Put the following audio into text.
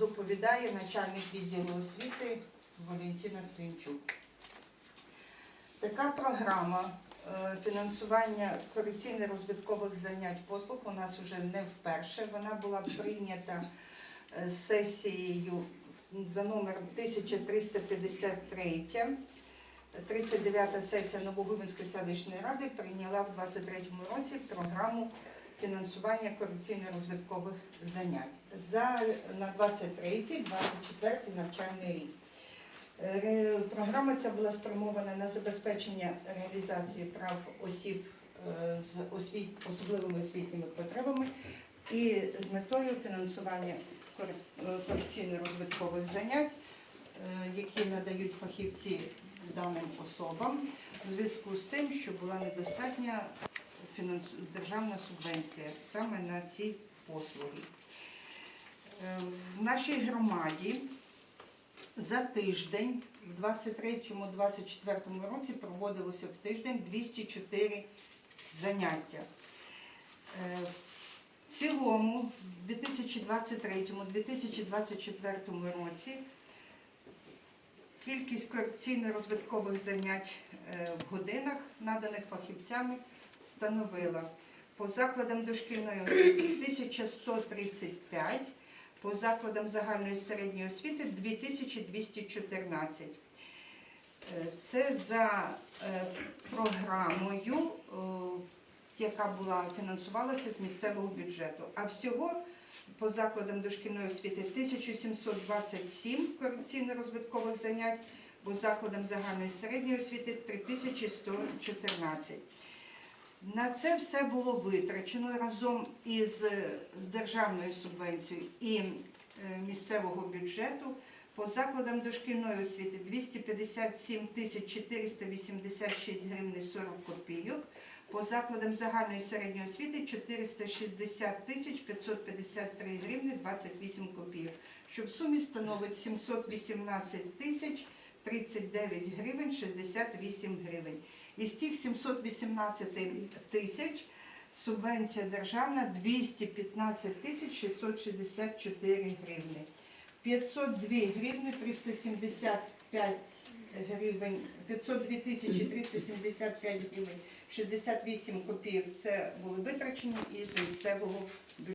Доповідає начальник відділу освіти Валентина Слінчук. Така програма е, фінансування корекційно-розвиткових занять послуг у нас вже не вперше. Вона була прийнята е, сесією за номером 1353. 39-та сесія Новогубинської селищної ради прийняла в 23-му році програму фінансування корекційно-розвиткових занять за на 23-24 навчальний рік. Е, Програма ця була спрямована на забезпечення реалізації прав осіб е, з освіт, особливими освітніми потребами і з метою фінансування е, корекційно-розвиткових занять, які надають фахівці даним особам, у зв'язку з тим, що була недостатня державна субвенція саме на ці послуги. Е, В нашій громаді за тиждень в 23-24 році проводилося в тиждень 204 заняття. Е, В цілому, в 2023-2024 році кількість корекційно-розвиткових занять е, в годинах, наданих фахівцями, становила по закладам дошкільної освіти 1135, по закладам загальної середньої освіти 2214. Е, Це за е, програмою, яка була фінансувалася з місцевого бюджету. А всього по закладам дошкільної освіти 1727 корекційно-розвиткових занять, по закладам загальної середньої освіти 3114. На це все було витрачено разом із е, з державною субвенцією і е, місцевого бюджету по закладам дошкільної освіти 257 тисяч 486 гривень 40 копійок, по закладам загальної середньої освіти 460 тисяч 553 гривні 28 копійок, що в сумі становить 718 тисяч 39 гривень 68 гривень. Із тих 718 тисяч субвенція державна 215 тисяч 664 гривні. 502 гривні 375 гривень, 502 тисячі 375 гривень 68 копійок це були витрачені із місцевого